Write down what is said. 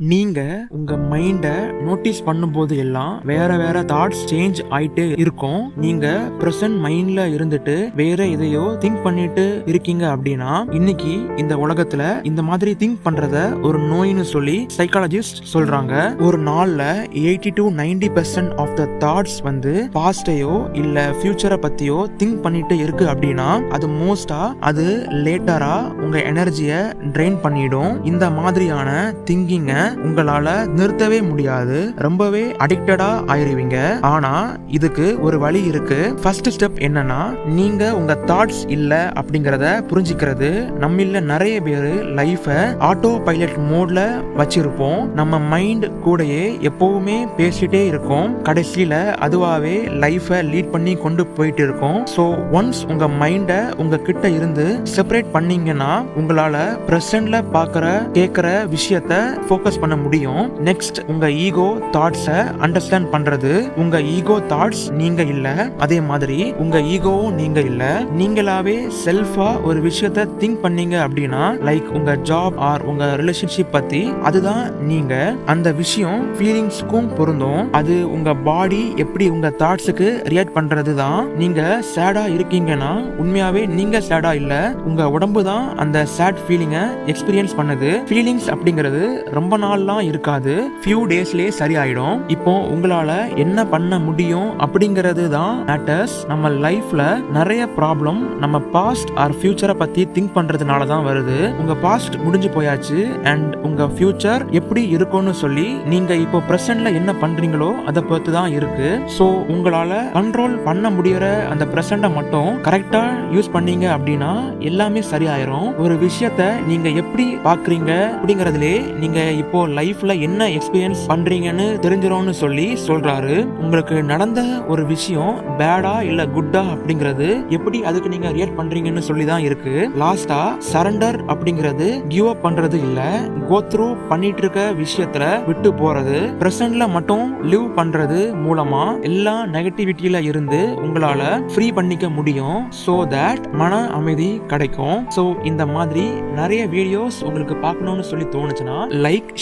நீங்க உங்க மைண்ட நோட்டீஸ் பண்ணும்போது எல்லாம் வேற வேற தாட்ஸ் சேஞ்ச் ஆயிட்டே இருக்கும். நீங்க பிரசன்ட் மைண்ட்ல இருந்துட்டு வேற எதையோ திங்க் பண்ணிட்டு இருக்கீங்க அப்படின்னா இன்னைக்கு இந்த உலகத்துல இந்த மாதிரி திங்க் பண்றத ஒரு நோய்னு சொல்லி சைக்காலஜிஸ்ட் சொல்றாங்க. ஒரு நாள்ல eighty to ninety percent of the thoughts வந்து பாஸ்டையோ இல்ல ஃபியூச்சரை பத்தியோ திங்க் பண்ணிட்டு இருக்கு அப்படின்னா அது மோஸ்டா அது லேட்டரா உங்க எனர்ஜியை ட்ரெயின் பண்ணிடும். இந்த மாதிரியான திங்கிங்க உங்களால நிறுத்தவே முடியாது. ரொம்பவே அடிக்டடா ஆயிருவீங்க. ஆனா இதுக்கு ஒரு வழி இருக்கு. ஃபர்ஸ்ட் ஸ்டெப் என்னன்னா நீங்க உங்க தாட்ஸ் இல்ல அப்படிங்கறத புரிஞ்சுக்கிறது. நம்மில நிறைய பேர் லைஃபை ஆட்டோ பைலட் மோட்ல வச்சிருப்போம். நம்ம மைண்ட் கூடயே எப்பவுமே பேசிட்டே இருக்கும். கடைசியில அதுவாவே லைஃபை லீட் பண்ணி கொண்டு போயிட்டு இருக்கும். ஸோ ஒன்ஸ் உங்க மைண்டை உங்க கிட்ட இருந்து செப்பரேட் பண்ணீங்கன்னா உங்களால பிரசன்ட்ல பாக்குற கேக்குற விஷயத்த ஃபோக்கஸ் பண்ண முடியும். நெக்ஸ்ட் உங்க ஈகோ தாட்ஸை அண்டர்ஸ்டாண்ட் பண்றது. உங்க ஈகோ தாட்ஸ் நீங்க இல்ல. அதே மாதிரி உங்க ஈகோவும் நீங்க இல்ல. நீங்களாவே செல்ஃபா ஒரு விஷயத்த திங்க் பண்ணீங்க அப்படின்னா லைக் உங்க ஜாப் ஆர் உங்க ரிலேஷன்ஷிப் பத்தி அதுதான் நீங்க. அந்த விஷயம் ஃபீலிங்ஸ்க்கும் பொருந்தும். அது உங்க பாடி எப்படி உங்க தாட்ஸுக்கு ரியாக்ட் பண்றது தான் நீங்க சேடா இருக்கீங்கன்னா உண்மையாவே நீங்க சேடா இல்ல. உங்க உடம்பு தான் அந்த சேட் ஃபீலிங்கை எக்ஸ்பீரியன்ஸ் பண்ணுது. ஃபீலிங்ஸ் அப்படிங்கிறது ரொம்ப நாள்லாம் இருக்காது. ஃபியூ டேஸ்லயே சரியாயிடும். இப்போ உங்களால என்ன பண்ண முடியும் அப்படிங்கிறது தான் மேட்டர்ஸ் நம்ம லைஃப்ல நிறைய ப்ராப்ளம் நம்ம பாஸ்ட் ஆர் ஃபியூச்சரை பத்தி திங்க் பண்றதுனால தான் வருது. உங்க பாஸ்ட் முடிஞ்சு போயாச்சு அண்ட் உங்க ஃபியூச்சர் எப்படி இருக்கும்னு சொல்லி நீங்க இப்போ பிரசன்ட்ல என்ன பண்றீங்களோ அதை பொறுத்து தான் இருக்கு. ஸோ உங்களால கண்ட்ரோல் பண்ண முடியற அந்த பிரசண்ட்டை மட்டும் கரெக்டா யூஸ் பண்ணீங்க அப்படின்னா எல்லாமே சரியாயிரும். ஒரு விஷயத்த நீங்க எப்படி பாக்குறீங்க அப்படிங்கறதுலே நீங்க இப்போ லைஃப்ல என்ன எக்ஸ்பீரியன்ஸ் பண்றீங்கன்னு தெரிஞ்சிடும்னு சொல்லி சொல்றாரு. உங்களுக்கு நடந்த ஒரு விஷயம் பேடா இல்ல குட்டா அப்படிங்கிறது எப்படி அதுக்கு நீங்க ரியாக்ட் பண்றீங்கன்னு சொல்லி தான் இருக்கு. லாஸ்டா சரண்டர் அப்படிங்கிறது கிவ் அப் பண்றது இல்ல கோத்ரூ பண்ணிட்டு இருக்க விஷயத்துல விட்டு போறது பிரசன்ட்ல மட்டும் லிவ் பண்றது மூலமா எல்லா நெகட்டிவிட்டியில இருந்து உங்களால ஃப்ரீ பண்ணிக்க முடியும். ஸோ தட் மன அமைதி கிடைக்கும். ஸோ இந்த மாதிரி நிறைய வீடியோஸ் உங்களுக்கு பார்க்கணும்னு சொல்லி தோணுச்சுன்னா லைக்